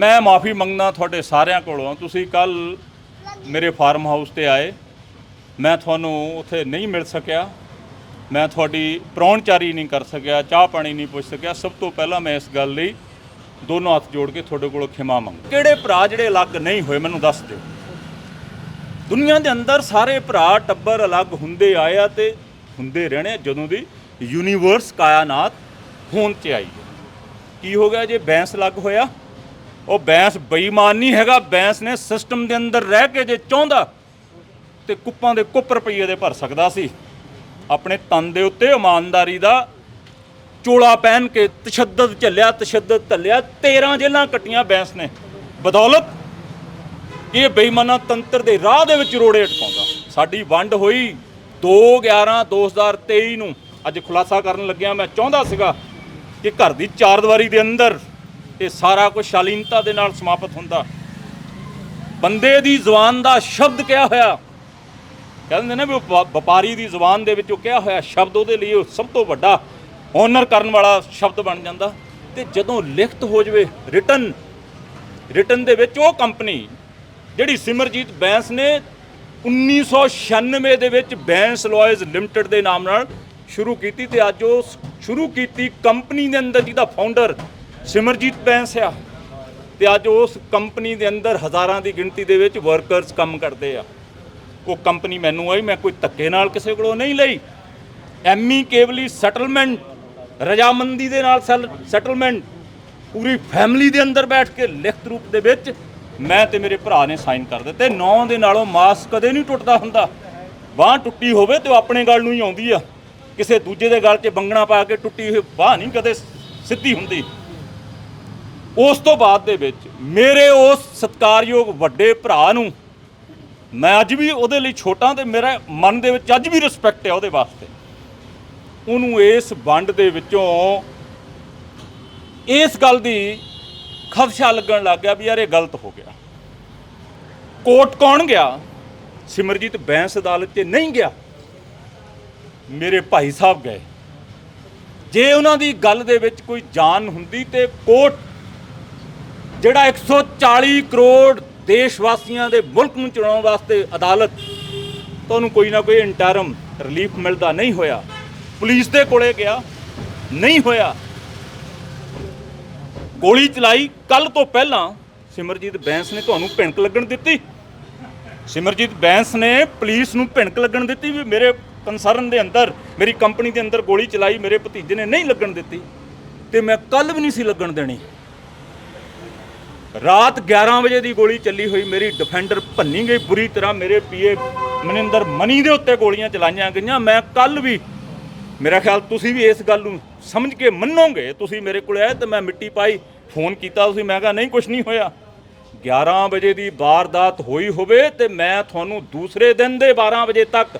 ਮੈਂ ਮਾਫੀ ਮੰਗਦਾ ਤੁਹਾਡੇ ਸਾਰਿਆਂ ਕੋਲੋਂ। ਤੁਸੀਂ ਕੱਲ ਮੇਰੇ ਫਾਰਮ ਹਾਊਸ ਤੇ ਆਏ। ਮੈਂ ਤੁਹਾਨੂੰ ਉੱਥੇ ਨਹੀਂ ਮਿਲ ਸਕਿਆ। ਮੈਂ ਤੁਹਾਡੀ ਪ੍ਰਾਹੁਣਚਾਰੀ ਨਹੀਂ ਕਰ ਸਕਿਆ, ਚਾਹ ਪਾਣੀ ਨਹੀਂ ਪੁੱਛ ਸਕਿਆ। ਸਭ ਤੋਂ ਪਹਿਲਾਂ ਮੈਂ ਇਸ ਗੱਲ ਲਈ ਦੋਨੋਂ ਹੱਥ ਜੋੜ ਕੇ ਤੁਹਾਡੇ ਕੋਲੋਂ ਖਿਮਾ ਮੰਗ ਕਿਹੜੇ ਭਰਾ ਜਿਹੜੇ ਅਲੱਗ ਨਹੀਂ ਹੋਏ, ਮੈਨੂੰ ਦੱਸ ਦਿਓ। ਦੁਨੀਆ ਦੇ ਅੰਦਰ ਸਾਰੇ ਭਰਾ ਟੱਬਰ ਅਲੱਗ ਹੁੰਦੇ ਆਏ ਆ ਤੇ ਹੁੰਦੇ ਰਹਿਣੇ ਜਦੋਂ ਦੀ ਯੂਨੀਵਰਸ ਕਾਇਨਾਤ ਹੋਣ ਚ ਆਈ ਕੀ ਹੋ ਗਿਆ ਜੇ ਬੈਂਸ ਅਲੱਗ ਹੋਇਆ? ਉਹ ਬੈਂਸ ਬੇਈਮਾਨ ਨਹੀਂ ਹੈਗਾ, ਬੈਂਸ ਨੇ ਸਿਸਟਮ ਦੇ ਅੰਦਰ ਰਹਿ ਕੇ ਜੇ ਚਾਹੁੰਦਾ ਤੇ ਕੁੱਪਾਂ ਦੇ ਕੁੱਪ ਰੁਪਈਏ ਦੇ ਭਰ ਸਕਦਾ ਸੀ। ਆਪਣੇ ਤਨ ਦੇ ਉੱਤੇ ਇਮਾਨਦਾਰੀ ਦਾ ਚੋਲਾ ਪਹਿਨ ਕੇ ਤਸ਼ੱਦਦ ਝੱਲਿਆ, ਤਸ਼ੱਦਦ ਢੱਲਿਆ 13 ਜੇਲਾਂ ਕੱਟੀਆਂ ਬੈਂਸ ਨੇ। ਬਦੌਲਤ ਇਹ ਬੇਈਮਾਨਾ ਤੰਤਰ ਦੇ ਰਾਹ ਦੇ ਵਿੱਚ ਰੋੜੇ ਅਟਕਾਉਂਦਾ। ਸਾਡੀ ਵੰਡ ਹੋਈ 2 11 2023 ਨੂੰ। ਅੱਜ ਖੁਲਾਸਾ ਕਰਨ ਲੱਗਿਆ ਮੈਂ ਚਾਹੁੰਦਾ ਸੀਗਾ ਕਿ ਘਰ ਦੀ ਚਾਰ ਦੀਵਾਰੀ ਦੇ ਅੰਦਰ ਇਹ ਸਾਰਾ ਕੁਝ ਸ਼ਾਲੀਨਤਾ ਦੇ ਨਾਲ ਸਮਾਪਤ ਹੁੰਦਾ। ਬੰਦੇ ਦੀ ਜ਼ੁਬਾਨ ਦਾ ਸ਼ਬਦ ਕਿਹਾ ਹੋਇਆ, ਕਹਿੰਦੇ ਨੇ ਵੀ ਵਪਾਰੀ ਦੀ ਜ਼ੁਬਾਨ ਦੇ ਵਿੱਚ ਉਹ ਕਿਹਾ ਹੋਇਆ ਸ਼ਬਦ ਉਹਦੇ ਲਈ ਉਹ ਸਭ ਤੋਂ ਵੱਡਾ ਓਨਰ ਕਰਨ ਵਾਲਾ ਸ਼ਬਦ ਬਣ ਜਾਂਦਾ। ਤੇ ਜਦੋਂ ਲਿਖਤ ਹੋ ਜਵੇ ਰਿਟਨ ਰਿਟਨ ਦੇ ਵਿੱਚ ਉਹ ਕੰਪਨੀ ਜਿਹੜੀ ਸਿਮਰਜੀਤ ਬੈਂਸ ਨੇ 1996 ਦੇ ਵਿੱਚ ਬੈਂਸ ਲਾਇਜ਼ ਲਿਮਟਿਡ ਦੇ ਨਾਮ ਨਾਲ ਸ਼ੁਰੂ ਕੀਤੀ ਤੇ ਅੱਜ ਉਹ ਸ਼ੁਰੂ ਕੀਤੀ ਕੰਪਨੀ ਦੇ ਅੰਦਰ ਜਿਹਦਾ ਫਾਊਂਡਰ ਸਿਮਰਜੀਤ ਬੈਂਸ ਆ ਤੇ ਅੱਜ ਉਸ ਕੰਪਨੀ ਦੇ ਅੰਦਰ ਹਜ਼ਾਰਾਂ ਦੀ ਗਿਣਤੀ ਦੇ ਵਿੱਚ ਵਰਕਰਸ ਕੰਮ ਕਰਦੇ ਆ। ਉਹ ਕੰਪਨੀ ਮੈਨੂੰ ਆਈ, ਮੈਂ ਕੋਈ ਧੱਕੇ ਨਾਲ ਕਿਸੇ ਕੋਲੋਂ ਨਹੀਂ ਲਈ। ਐਮੀ ਕੇਵਲੀ ਸੈਟਲਮੈਂਟ ਰਜਾਮੰਦੀ ਦੇ ਨਾਲ ਸੈਟਲਮੈਂਟ ਪੂਰੀ ਫੈਮਿਲੀ ਦੇ ਅੰਦਰ ਬੈਠ ਕੇ ਲਿਖਤ ਰੂਪ ਦੇ ਵਿੱਚ ਮੈਂ ਤੇ ਮੇਰੇ ਭਰਾ ਨੇ ਸਾਈਨ ਕਰ ਦਿੱਤੇ। ਨੌ ਦੇ ਨਾਲੋਂ ਮਾਸ ਕਦੇ ਨਹੀਂ ਟੁੱਟਦਾ ਹੁੰਦਾ। ਬਾਹ ਟੁੱਟੀ ਹੋਵੇ ਤੇ ਉਹ ਆਪਣੇ ਗੱਲ ਨੂੰ ਹੀ ਆਉਂਦੀ ਆ। ਕਿਸੇ ਦੂਜੇ ਦੇ ਗੱਲ 'ਚ ਬੰਗਣਾ ਪਾ ਕੇ ਟੁੱਟੀ ਹੋਈ ਬਾਹ ਨਹੀਂ ਕਦੇ ਸਿੱਧੀ ਹੁੰਦੀ। ਉਸ ਤੋਂ ਬਾਅਦ ਦੇ ਵਿੱਚ ਮੇਰੇ ਉਸ ਸਤਿਕਾਰਯੋਗ ਵੱਡੇ ਭਰਾ ਨੂੰ ਮੈਂ ਅੱਜ ਵੀ ਉਹਦੇ ਲਈ ਛੋਟਾ ਤੇ ਮੇਰਾ ਮਨ ਦੇ ਵਿੱਚ ਅੱਜ ਵੀ ਰਿਸਪੈਕਟ ਹੈ ਉਹਦੇ ਵਾਸਤੇ। ਉਹਨੂੰ ਇਸ ਵੰਡ ਦੇ ਵਿੱਚੋਂ ਇਸ ਗੱਲ ਦੀ ਖਦਸ਼ਾ ਲੱਗਣ ਲੱਗ ਗਿਆ ਵੀ ਯਾਰ ਇਹ ਗਲਤ ਹੋ ਗਿਆ। ਕੋਰਟ ਕੌਣ ਗਿਆ? ਸਿਮਰਜੀਤ ਬੈਂਸ ਅਦਾਲਤ 'ਚ ਨਹੀਂ ਗਿਆ। ਮੇਰੇ ਭਾਈ ਸਾਹਿਬ ਗਏ। ਜੇ ਉਹਨਾਂ ਦੀ ਗੱਲ ਦੇ ਵਿੱਚ ਕੋਈ ਜਾਨ ਹੁੰਦੀ ਤੇ ਕੋਰਟ ਜਿਹੜਾ 140 ਕਰੋੜ ਦੇਸ਼ ਵਾਸੀਆਂ ਦੇ ਮੁਲਕ ਨੂੰ ਚਲਾਉਣ ਵਾਸਤੇ ਅਦਾਲਤ, ਤੁਹਾਨੂੰ ਕੋਈ ਨਾ ਕੋਈ ਇੰਟਰਮ ਰਿਲੀਫ ਮਿਲਦਾ ਨਹੀਂ ਹੋਇਆ। ਪੁਲਿਸ ਦੇ ਕੋਲੇ ਗਿਆ, ਨਹੀਂ ਹੋਇਆ। ਗੋਲੀ ਚਲਾਈ ਕੱਲ ਤੋਂ ਪਹਿਲਾਂ ਸਿਮਰਜੀਤ ਬੈਂਸ ਨੇ ਤੁਹਾਨੂੰ ਭਿਣਕ ਲੱਗਣ ਦਿੱਤੀ। ਸਿਮਰਜੀਤ ਬੈਂਸ ਨੇ ਪੁਲਿਸ ਨੂੰ ਭਿਣਕ ਲੱਗਣ ਦਿੱਤੀ ਵੀ ਮੇਰੇ ਕੰਸਰਨ ਦੇ ਅੰਦਰ, ਮੇਰੀ ਕੰਪਨੀ ਦੇ ਅੰਦਰ ਗੋਲੀ ਚਲਾਈ, ਮੇਰੇ ਭਤੀਜੇ ਨੇ ਨਹੀਂ ਲੱਗਣ ਦਿੱਤੀ। ਤੇ ਮੈਂ ਕੱਲ ਵੀ ਨਹੀਂ ਸੀ ਲੱਗਣ ਦੇਣੀ। ਰਾਤ 11 ਵਜੇ ਦੀ ਗੋਲੀ ਚੱਲੀ ਹੋਈ ਮੇਰੀ ਡਿਫੈਂਡਰ ਭੰਨੀ ਗਈ, ਬੁਰੀ ਤਰ੍ਹਾਂ ਮੇਰੇ ਪੀਏ ਮਨਿੰਦਰ ਮਨੀ ਦੇ ਉੱਤੇ ਗੋਲੀਆਂ ਚਲਾਈਆਂ ਗਈਆਂ। ਮੈਂ ਕੱਲ ਵੀ, ਮੇਰਾ ਖਿਆਲ ਤੁਸੀਂ ਵੀ ਇਸ ਗੱਲ ਨੂੰ ਸਮਝ ਕੇ ਮੰਨੋਗੇ, ਤੁਸੀਂ ਮੇਰੇ ਕੋਲ ਆਏ ਤੇ ਮੈਂ ਮਿੱਟੀ ਪਾਈ, ਫੋਨ ਕੀਤਾ, ਤੁਸੀਂ ਮੈਂ ਕਿਹਾ ਨਹੀਂ ਕੁਝ ਨਹੀਂ ਹੋਇਆ। 11 ਵਜੇ ਦੀ ਵਾਰਦਾਤ ਹੋਈ ਹੋਵੇ ਤੇ ਮੈਂ ਤੁਹਾਨੂੰ ਦੂਸਰੇ ਦਿਨ ਦੇ 12 ਵਜੇ ਤੱਕ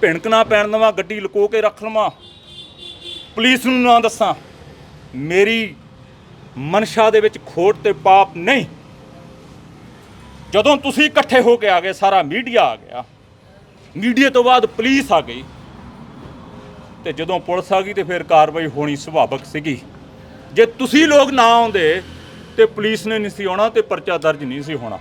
ਭਿਣਕ ਨਾ ਪੈਣ ਦੇਵਾਂ, ਗੱਡੀ ਲੁਕੋ ਕੇ ਰੱਖ ਲਵਾਂ। ਪੁਲਿਸ ਨੂੰ ਨਾ ਦੱਸਾਂ, ਮੇਰੀ ਮਨਸ਼ਾ ਦੇ ਵਿੱਚ ਖੋਟ ਤੇ ਪਾਪ ਨਹੀਂ। ਜਦੋਂ ਤੁਸੀਂ ਇਕੱਠੇ ਹੋ ਕੇ ਆ ਗਏ, ਸਾਰਾ ਮੀਡੀਆ ਆ ਗਿਆ। ਮੀਡੀਆ ਤੋਂ ਬਾਅਦ ਪੁਲਿਸ ਆ ਗਈ। ਤੇ ਜਦੋਂ ਪੁਲਿਸ ਆ ਗਈ ਤੇ ਫਿਰ ਕਾਰਵਾਈ ਹੋਣੀ ਸੁਭਾਵਕ ਸੀਗੀ। ਜੇ ਤੁਸੀਂ ਲੋਕ ਨਾ ਆਉਂਦੇ, ਤੇ ਪੁਲਿਸ ਨੇ ਨਹੀਂ ਸੀ ਆਉਣਾ ਤੇ ਪਰਚਾ ਦਰਜ ਨਹੀਂ ਸੀ ਹੋਣਾ।